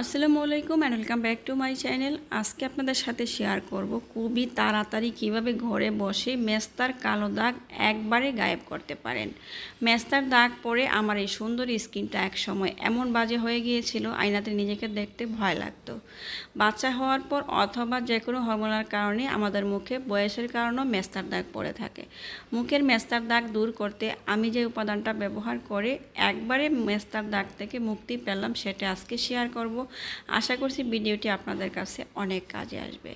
আসসালামু আলাইকুম and welcome back to my channel আজকে আপনাদের সাথে শেয়ার করব খুবই তাড়াতাড়ি কীভাবে ঘরে বসে মেস্তার কালো দাগ একবারে গায়েব করতে পারেন। মেস্তার দাগ পরে আমার এই সুন্দর স্কিনটা এক সময় এমন বাজে হয়ে গিয়েছিল, আয়নাতে নিজেকে দেখতে ভয় লাগতো। বাচ্চা হওয়ার পর অথবা যে কোনো হরমোনার কারণে আমাদের মুখে বয়সের কারণেও মেস্তার দাগ পড়ে থাকে। মুখের মেস্তার দাগ দূর করতে আমি যে উপাদানটা ব্যবহার করে একবারে মেস্তার দাগ থেকে মুক্তি পেলাম সেটা আজকে শেয়ার করব। আশা করছি ভিডিওটি আপনাদের কাছে অনেক কাজে আসবে।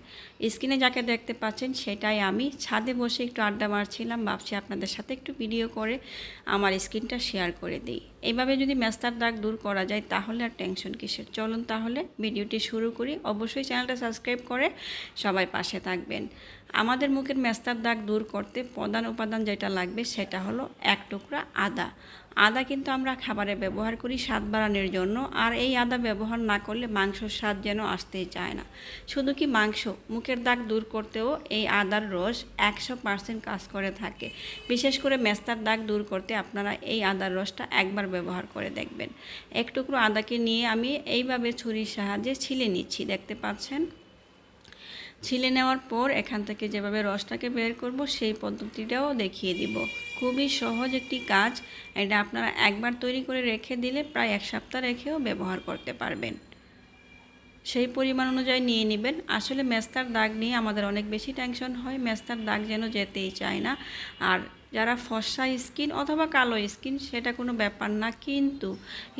স্ক্রিনে যাকে দেখতে পাচ্ছেন সেটাই আমি। ছাদে বসে একটু আড্ডা মারছিলাম, ভাবছি আপনাদের সাথে একটু ভিডিও করে আমার স্ক্রিনটা শেয়ার করে দিই। এইভাবে যদি মেস্তার দাগ দূর করা যায় তাহলে আর টেনশন কিসের? চলুন তাহলে ভিডিওটি শুরু করি। অবশ্যই চ্যানেলটা সাবস্ক্রাইব করে সবাই পাশে থাকবেন। আমাদের মুখের মেস্তার দাগ দূর করতে প্রধান উপাদান যেটা লাগবে সেটা হলো এক টুকরা আদা। আদা কিন্তু আমরা খাবারে ব্যবহার করি স্বাদ বাড়ানোর জন্য, আর এই আদা ব্যবহার না করলে মাংসর স্বাদ যেন আসতেই চায় না। শুধু কি মাংস? মুখের দাগ দূর করতেও এই আদার রস একশো পার্সেন্ট কাজ করে থাকে। বিশেষ করে মেস্তার দাগ দূর করতে আপনারা এই আদার রসটা একবার ব্যবহার করে দেখবেন। এক টুকরো আদাকে নিয়ে আমি এইভাবে ছুরির সাহায্যে ছিলে নিচ্ছি, দেখতে পাচ্ছেন? ছিলে নেওয়ার পর এখান থেকে যেভাবে রসটাকে বের করব, সেই পদ্ধতিটাও দেখিয়ে দিব। খুবই সহজ একটি কাজ। এটা আপনারা একবার তৈরি করে রেখে দিলে প্রায় এক সপ্তাহ রেখেও ব্যবহার করতে পারবেন। সেই পরিমাণ অনুযায়ী নিয়ে নেবেন। আসলে মেস্তার দাগ নিয়ে আমাদের অনেক বেশি টেনশন হয়। মেস্তার দাগ যেন যেতেই চায় না। আর যারা ফর্সা স্কিন অথবা কালো স্কিন, সেটা কোনো ব্যাপার না। কিন্তু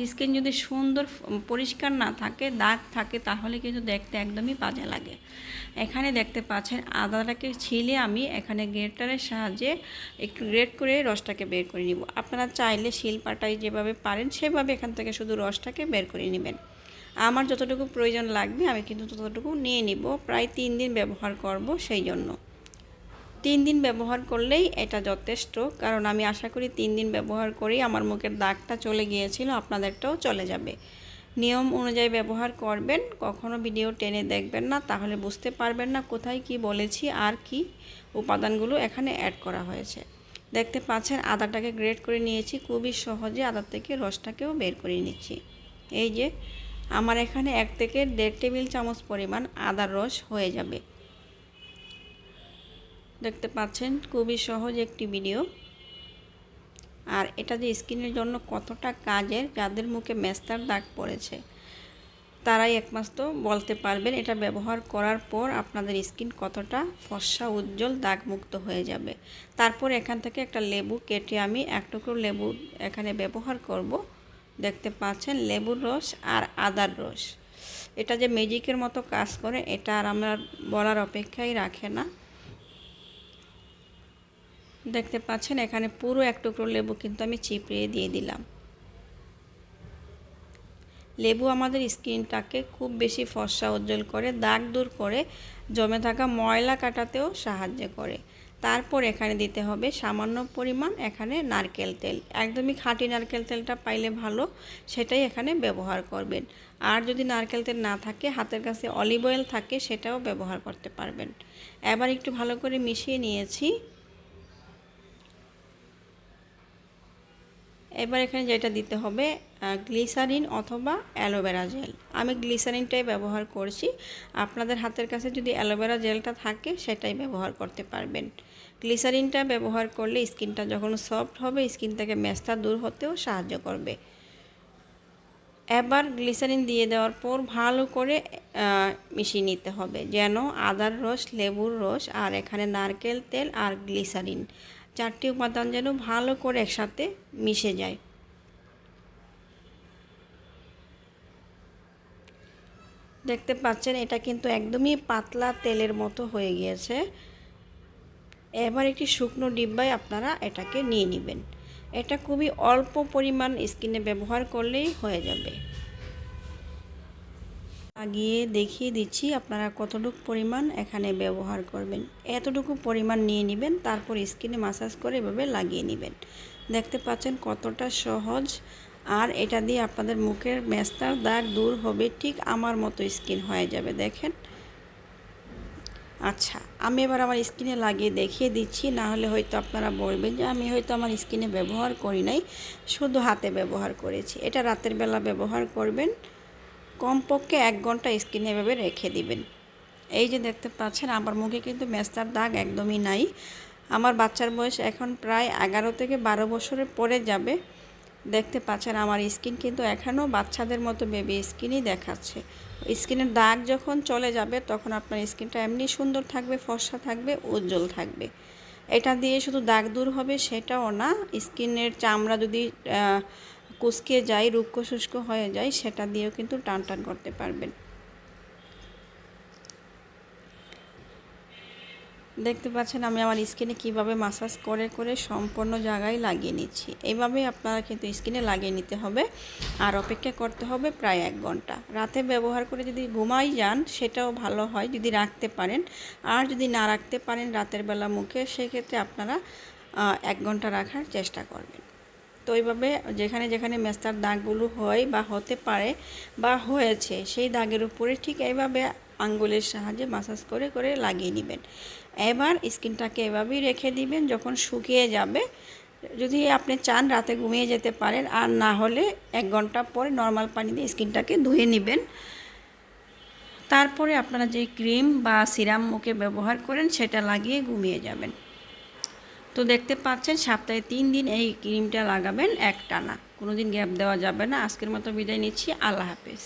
স্কিন যদি সুন্দর, পরিষ্কার না থাকে, দাগ থাকে, তাহলে কিন্তু দেখতে একদমই বাজে লাগে। এখানে দেখতে পাচ্ছেন আদাটাকে ছিলে আমি এখানে গ্রেটারের সাহায্যে একটু গ্রেট করে রসটাকে বের করে নিব। আপনারা চাইলে শিলপাটাই যেভাবে পারেন, সেভাবে এখান থেকে শুধু রসটাকে বের করে নেবেন। আমার যতটুকু প্রয়োজন লাগবে, আমি কিন্তু ততটুকু নিয়ে নিব। প্রায় তিন দিন ব্যবহার করব সেই জন্য। তিন দিন ব্যবহার করলেই এটা যথেষ্ট। কারণ আমি আশা করি তিন দিন ব্যবহার করেই আমার মুখের দাগটা চলে গিয়েছিল, আপনাদেরটাও চলে যাবে। নিয়ম অনুযায়ী ব্যবহার করবেন, কখনো ভিডিও টেনে দেখবেন না, তাহলে বুঝতে পারবেন না কোথায় কি বলেছি আর কি উপাদানগুলো এখানে অ্যাড করা হয়েছে। দেখতে পাচ্ছেন, আদাটাকে গ্রেড করে নিয়েছি, খুবই সহজে আদার থেকে রসটাকেও বের করে নিচ্ছি। এই যে, আমার এখানে এক থেকে দেড় টেবিল চামচ পরিমাণ আদার রস হয়ে যাবে। দেখতে পাচ্ছেন, খুবই সহজ একটি ভিডিও। আর এটা যে স্কিনের জন্য কতটা কাজের, যাদের মুখে মেস্তার দাগ পড়েছে, তারাই একমাস তো বলতে পারবেন। এটা ব্যবহার করার পর আপনাদের স্কিন কতটা ফর্সা, উজ্জ্বল, দাগমুক্ত হয়ে যাবে। তারপর এখান থেকে একটা লেবু কেটে আমি এক টুকরো লেবু এখানে ব্যবহার করব। দেখতে পাচ্ছেন, লেবুর রস আর আদার রস। এটা যে ম্যাজিকের মতো কাজ করে, এটা আর আমরা বলার অপেক্ষাই রাখে না। দেখতে পাচ্ছেন, এখানে পুরো এক টুকরো লেবু কিন্তু আমি চিপড়িয়ে দিয়ে দিলাম। লেবু আমাদের স্কিনটাকে খুব বেশি ফর্সা উজ্জ্বল করে, দাগ দূর করে, জমে থাকা ময়লা কাটাতেও সাহায্য করে। তারপর এখানে দিতে হবে সামান্য পরিমাণ এখানে নারকেল তেল। একদমই খাঁটি নারকেল তেলটা পাইলে ভালো, সেটাই এখানে ব্যবহার করবেন। আর যদি নারকেল তেল না থাকে, হাতের কাছে অলিভ অয়েল থাকে, সেটাও ব্যবহার করতে পারবেন। এবার একটু ভালো করে মিশিয়ে নিয়েছি। এবার এখানে যেটা দিতে হবে গ্লিসারিন অথবা অ্যালোভেরা জেল। আমি গ্লিসারিনটাই ব্যবহার করছি। আপনাদের হাতের কাছে যদি অ্যালোভেরা জেলটা থাকে, সেটাই ব্যবহার করতে পারবেন। গ্লিসারিনটা ব্যবহার করলে স্কিনটা যখন সফট হবে, স্কিন থেকে মেস্তা দূর হতেও সাহায্য করবে। এবার গ্লিসারিন দিয়ে দেওয়ার পর ভালো করে মিশিয়ে নিতে হবে। যেন আদার রস, লেবুর রস আর এখানে নারকেল তেল আর গ্লিসারিন চারটি উপাদান যেন ভালো করে একসাথে মিশে যায়। দেখতে পাচ্ছেন, এটা কিন্তু একদমই পাতলা তেলের মতো হয়ে গিয়েছে। এবার একটি শুকনো ডিব্বায় আপনারা এটাকে নিয়ে নেবেন। এটা খুবই অল্প পরিমাণ স্কিনে ব্যবহার করলেই হয়ে যাবে। লাগিয়ে দেখিয়ে দিচ্ছি আপনারা কতটুকু পরিমাণ এখানে ব্যবহার করবেন। এতটুকু পরিমাণ নিয়ে নেবেন, তারপর স্কিনে মাসাজ করে এভাবে লাগিয়ে নেবেন। দেখতে পাচ্ছেন কতটা সহজ। আর এটা দিয়ে আপনাদের মুখের মেস্তার দাগ দূর হবে, ঠিক আমার মতো স্কিন হয়ে যাবে, দেখেন। আচ্ছা আমি এবার আমার স্কিনে লাগিয়ে দেখিয়ে দিচ্ছি, না হলে হয়তো আপনারা বলবেন যে আমি হয়তো আমার স্কিনে ব্যবহার করি নাই, শুধু হাতে ব্যবহার করেছি। এটা রাতের বেলা ব্যবহার করবেন। কমপক্ষে এক ঘণ্টা স্কিনে এভাবে রেখে দিবেন। এই যে দেখতে পাচ্ছেন, আমার মুখে কিন্তু মেস্তার দাগ একদমই নাই। আমার বাচ্চার বয়স এখন প্রায় এগারো থেকে বারো বছরের পরে যাবে। দেখতে পাচ্ছেন, আমার স্কিন কিন্তু এখনও বাচ্চাদের মতো বেবি স্কিনই দেখাচ্ছে। স্কিনের দাগ যখন চলে যাবে, তখন আপনার স্কিনটা এমনি সুন্দর থাকবে, ফর্সা থাকবে, উজ্জ্বল থাকবে। এটা দিয়ে শুধু দাগ দূর হবে সেটাও না স্কিনের চামড়া যদি কুচকে যায় রুক্ষ শুষ্ক হয়ে যায় সেটা দিয়েও কিন্তু টান টান করতে পারবেন। দেখতে পাচ্ছেন আমি আমার স্কিনে কীভাবে মাসাজ করে করে সম্পূর্ণ জায়গায় লাগিয়ে নিচ্ছি। এইভাবে আপনারা কিন্তু স্কিনে লাগিয়ে নিতে হবে আর অপেক্ষা করতে হবে প্রায় এক ঘণ্টা। রাতে ব্যবহার করে যদি ঘুমাই যান, সেটাও ভালো হয় যদি রাখতে পারেন। আর যদি না রাখতে পারেন রাতের বেলা মুখে, সেক্ষেত্রে আপনারা এক ঘণ্টা রাখার চেষ্টা করবেন। তো এইভাবে যেখানে যেখানে মেস্তার দাগগুলো হয় বা হতে পারে বা হয়েছে, সেই দাগের উপরে ঠিক এইভাবে আঙ্গুলের সাহায্যে মাসাজ করে করে লাগিয়ে নেবেন। এবার স্কিনটাকে এভাবেই রেখে দিবেন যখন শুকিয়ে যাবে। যদি আপনি চান রাতে ঘুমিয়ে যেতে পারেন, আর না হলে এক ঘণ্টা পরে নর্মাল পানি দিয়ে স্কিনটাকে ধুয়ে নেবেন। তারপরে আপনারা যে ক্রিম বা সিরাম মুখে ব্যবহার করেন, সেটা লাগিয়ে ঘুমিয়ে যাবেন। তো দেখতে পাচ্ছেন, সপ্তাহে তিন দিন এই ক্রিমটা লাগাবেন এক টানা কোনো দিন গ্যাপ দেওয়া যাবে না। আজকের মতো বিদায় নিচ্ছি। আল্লাহ হাফেজ।